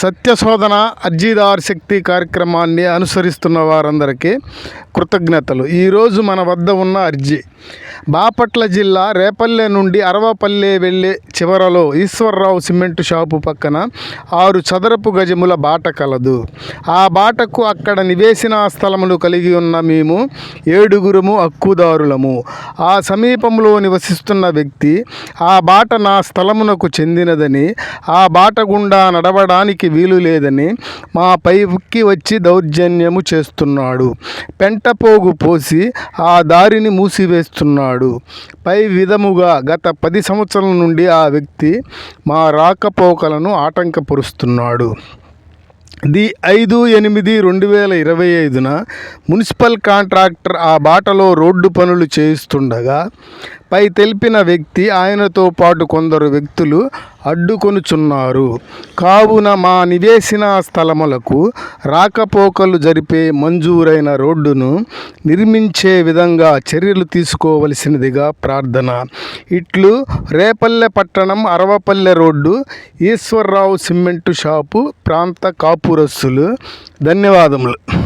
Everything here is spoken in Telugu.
సత్యశోధన అర్జీదార్ శక్తి కార్యక్రమాన్ని అనుసరిస్తున్న వారందరికీ కృతజ్ఞతలు. ఈరోజు మన వద్ద ఉన్న అర్జీ. బాపట్ల జిల్లా రేపల్లె నుండి అరవపల్లె వెళ్ళే చివరలో ఈశ్వరరావు సిమెంట్ షాపు పక్కన ఆరు చదరపు గజముల బాట కలదు. ఆ బాటకు అక్కడ నివేశన స్థలములు కలిగి ఉన్న మేము ఏడుగురుము హక్కుదారులము. ఆ సమీపంలో నివసిస్తున్న వ్యక్తి ఆ బాట నా స్థలమునకు చెందినదని ఆ బాట గుండా నడవడానికి వీలు లేదని మా పైకి వచ్చి దౌర్జన్యము చేస్తున్నాడు. పెంటపోగు పోసి ఆ దారిని మూసివేస్తున్నాడు. పై విధముగా గత పది సంవత్సరాల నుండి ఆ వ్యక్తి మా రాకపోకలను ఆటంకపరుస్తున్నాడు. ది ఐదు ఎనిమిది రెండు వేల ఇరవై ఐదున మున్సిపల్ కాంట్రాక్టర్ ఆ బాటలో రోడ్డు పనులు చేయిస్తుండగా పై తెలిపిన వ్యక్తి ఆయనతో పాటు కొందరు వ్యక్తులు అడ్డుకొనుచున్నారు. కావున మా నివేశన స్థలములకు రాకపోకలు జరిపే మంజూరైన రోడ్డును నిర్మించే విధంగా చర్యలు తీసుకోవలసినదిగా ప్రార్థన. ఇట్లు రేపల్లె పట్టణం Aravapalle road Eswararao cement shop ప్రాంత కాపురస్సులు. ధన్యవాదములు.